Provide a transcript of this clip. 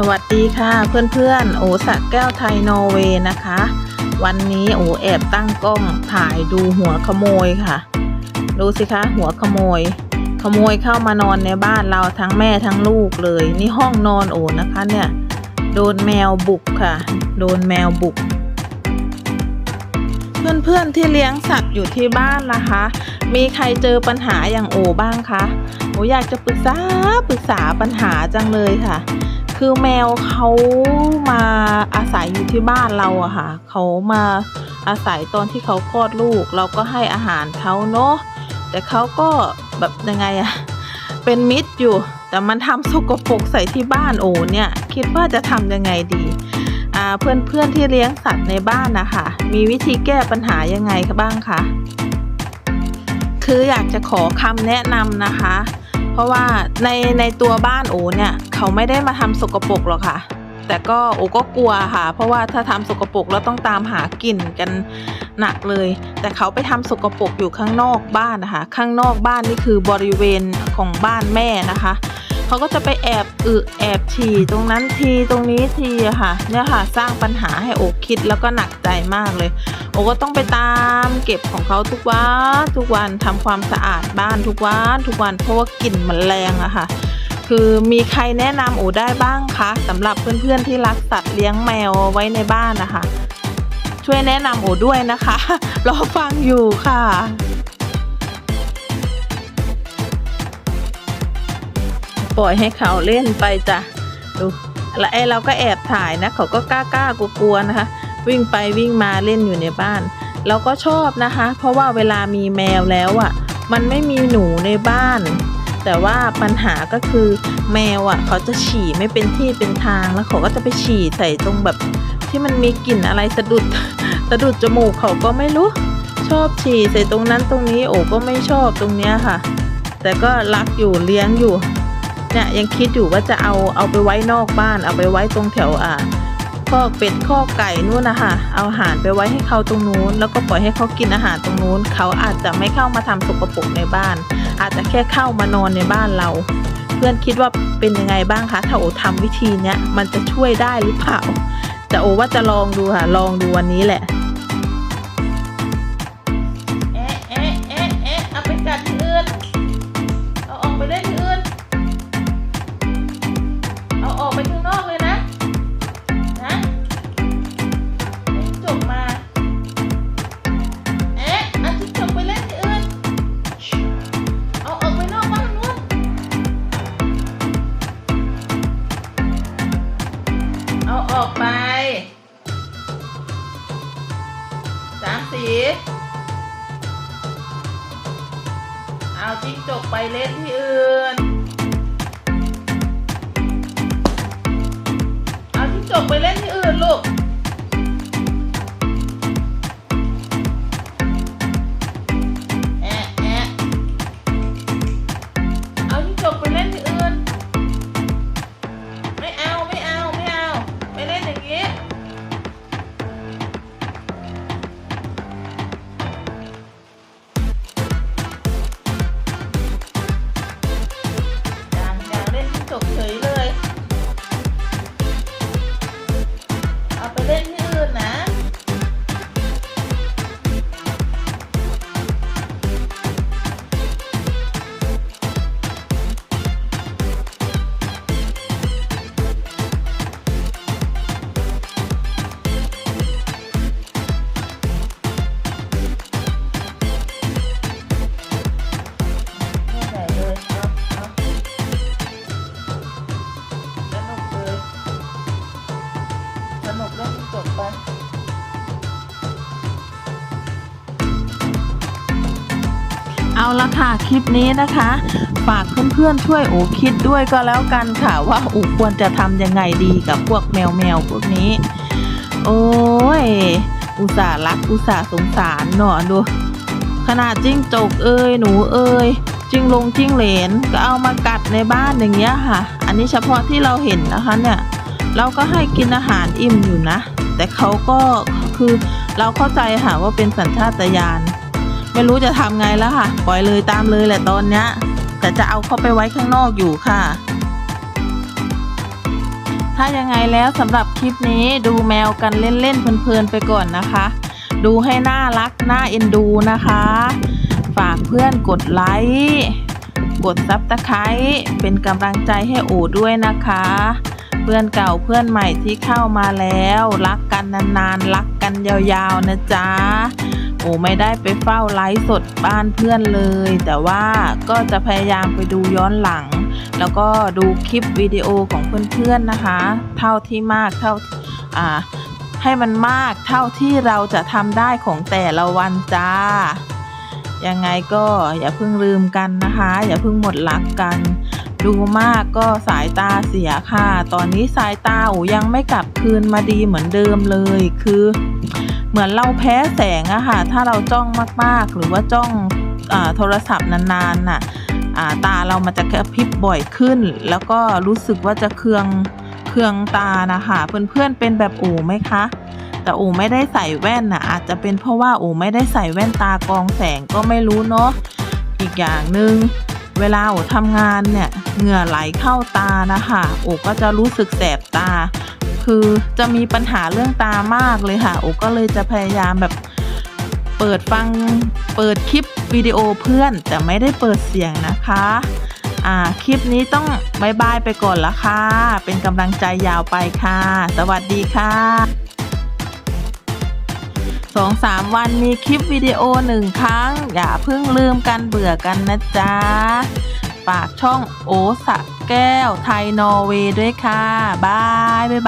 สวัสดีค่ะเพื่อนๆโอสะแก้วไทยนอร์เวย์นะคะ วันนี้โอแอบตั้งกล้องถ่ายดูหัวขโมยค่ะ ดูสิคะหัวขโมย ขโมยเข้ามานอนในบ้านเราทั้งแม่ทั้งลูกเลย นี่ห้องนอนโอนะคะเนี่ยโดนแมวบุกค่ะ โดนแมวบุก เพื่อนๆที่เลี้ยงสัตว์อยู่ที่บ้านนะคะ มีใครเจอปัญหาอย่างโอบ้างคะโออยากจะปรึกษาปรึกษาปัญหาจังเลยค่ะ คือแมวเขามาอาศัยอยู่ที่บ้านเราอะค่ะ เขามาอาศัยตอนที่เขาคลอดลูก เราก็ให้อาหารเขาเนาะ แต่เขาก็แบบยังไงอะเป็นมิตรอยู่ แต่มันทำสกปรกใส่ที่บ้านโอ้เนี่ย คิดว่าจะทำยังไงดีอ่าเพื่อนเพื่อนๆที่เลี้ยงสัตว์ในบ้านนะคะ มีวิธีแก้ปัญหายังไงคะบ้างคะ คืออยากจะขอคำแนะนำนะคะ เพราะว่าในในตัวบ้านโอเนี่ยเขาไม่ได้มาทำสกปรกหรอกค่ะ แต่ก็โอก็กลัวค่ะ เพราะว่าถ้าทำสกปรกแล้วต้องตามหากลิ่นกันหนักเลย แต่เขาไปทำสกปรกอยู่ข้างนอกบ้านนะคะ ข้างนอกบ้านนี่คือบริเวณของบ้านแม่นะคะ เขาก็จะไปแอบอึแอบฉี่ตรงนั้นทีตรงนี้ทีอะค่ะ เนี่ยค่ะ สร้างปัญหาให้โอคิดแล้วก็หนักใจมากเลย โอก็ต้องไปตามเก็บของเขาทุกวันทุกวันทำความสะอาดบ้านทุกวันทุกวันเพราะว่ากลิ่นมันแรงอะค่ะ คือมีใครแนะนำโอได้บ้างคะสำหรับเพื่อนๆที่รักสัตว์เลี้ยงแมวไว้ในบ้านนะคะช่วยแนะนำโอด้วยนะคะ รอฟังอยู่ค่ะ ปล่อยให้เขาเล่นไปจ้ะดูแล้วไอ้เราก็แอบถ่ายนะ เขาก็กล้ากล้ากลัวๆนะคะ วิ่งไปวิ่งมาเล่นอยู่ในบ้าน เราก็ชอบนะคะ เพราะว่าเวลามีแมวแล้วอะ มันไม่มีหนูในบ้าน แต่ว่าปัญหาก็คือแมวอะ เขาจะฉี่ไม่เป็นที่เป็นทางแล้วเขาก็จะไปฉี่ใส่ตรงแบบ ที่มันมีกลิ่นอะไรสะดุดสะดุดจมูกเขาก็ไม่รู้ ชอบฉี่ใส่ตรงนั้นตรงนี้โอ้ก็ไม่ชอบตรงเนี้ยค่ะ แต่ก็รักอยู่เลี้ยงอยู่ เนี่ยยังคิดอยู่ว่าจะเอาเอาไปไว้นอกบ้าน เอาไปไว้ตรงแถวอ่าคอกเป็ดคอกไก่นู่นนะคะเอาอาหารไปไว้ให้เขาตรงนู้น แล้วก็ปล่อยให้เขากินอาหารตรงนู้น เขาอาจจะไม่เข้ามาทำสกปรกในบ้าน อาจจะแค่เข้ามานอนในบ้านเรา เพื่อนคิดว่าเป็นยังไงบ้างคะถ้าโอทำวิธีเนี้ยมันจะช่วยได้หรือเปล่าจะโอว่าจะลองดูค่ะลองดูวันนี้แหละ จกไปเล่นที่อื่น เอาจิ้งจกไปเล่นที่อื่นลูก เอาละค่ะ คลิปนี้นะคะ ฝากเพื่อนๆช่วยโอคิดด้วยก็แล้วกันค่ะ ว่าอูควรจะทำยังไงดีกับพวกแมวแมวๆพวกนี้ โอ้ย อุตส่าห์รักอุตส่าห์สงสารเนาะดู ขนาดจิ้งจกเอ้ยหนูเอ้ยจิ้งลงจิ้งเหลนก็เอามากัดในบ้านอย่างเงี้ยค่ะ อันนี้เฉพาะที่เราเห็นนะคะเนี่ย เราก็ให้กินอาหารอิ่มอยู่นะ แต่เขาก็คือเราเข้าใจค่ะว่าเป็นสัญชาตญาณไม่รู้จะทำไงแล้วค่ะ ปล่อยเลยตามเลยแหละตอนเนี้ยแต่จะเอาเขาไปไว้ข้างนอกอยู่ค่ะ ถ้ายังไงแล้วสำหรับคลิปนี้ดูแมวกันเล่นๆเพลินๆไปก่อนนะคะ ดูให้น่ารักน่าเอ็นดูนะคะ ฝากเพื่อนกดไลค์กดซับสไครต์เป็นกำลังใจให้โอด้วยนะคะ เพื่อนเก่าเพื่อนใหม่ที่เข้ามาแล้ว รักกันนานๆ รักกันยาวๆนะจ๊ะโอ้ไม่ได้ไปเฝ้าไลฟ์สดบ้านเพื่อนเลย แต่ว่าก็จะพยายามไปดูย้อนหลัง แล้วก็ดูคลิปวิดีโอของเพื่อนๆนะคะ เท่าที่มากเท่าอ่าให้มันมากเท่าที่เราจะทำได้ของแต่ละวันจ้ายังไงก็อย่าเพิ่งลืมกันนะคะ อย่าเพิ่งหมดรักกัน ดูมากก็สายตาเสียค่ะ ตอนนี้สายตาโอยังไม่กลับคืนมาดีเหมือนเดิมเลย คือ เหมือนเราแพ้แสงอะค่ะ ถ้าเราจ้องมากๆ หรือว่าจ้องอโทรศัพท์นานๆน่ะาตาเรามันจะกระพริบบ่อยขึ้น แล้วก็รู้สึกว่าจะเคืองเคืองตานะคะ เพื่อนๆเป็นแบบโอไหมคะแต่โอไม่ได้ใส่แว่นน่ะอาจจะเป็นเพราะว่าโอไม่ได้ใส่แว่นตากองแสงก็ไม่รู้เนาะอีกอย่างหนึ่งเวลาโอทำงานเนี่ย เหงื่อไหลเข้าตานะคะโอก็จะรู้สึกแสบตา คือจะมีปัญหาเรื่องตามากเลยค่ะ โอก็เลยจะพยายามแบบเปิดฟังเปิดคลิปวิดีโอเพื่อน แต่ไม่ได้เปิดเสียงนะคะอ่าคลิปนี้ต้องบายบายไปก่อนละค่ะ เป็นกำลังใจยาวไปค่ะ สวัสดีค่ะสองสามวันมีคลิปวิดีโอหนึ่งครั้ง อย่าเพิ่งลืมกันเบื่อกันนะจ๊ะ ฝากช่องโอสะแก้วไทยนอร์เวย์ด้วยค่ะ บายบ๊ายบาย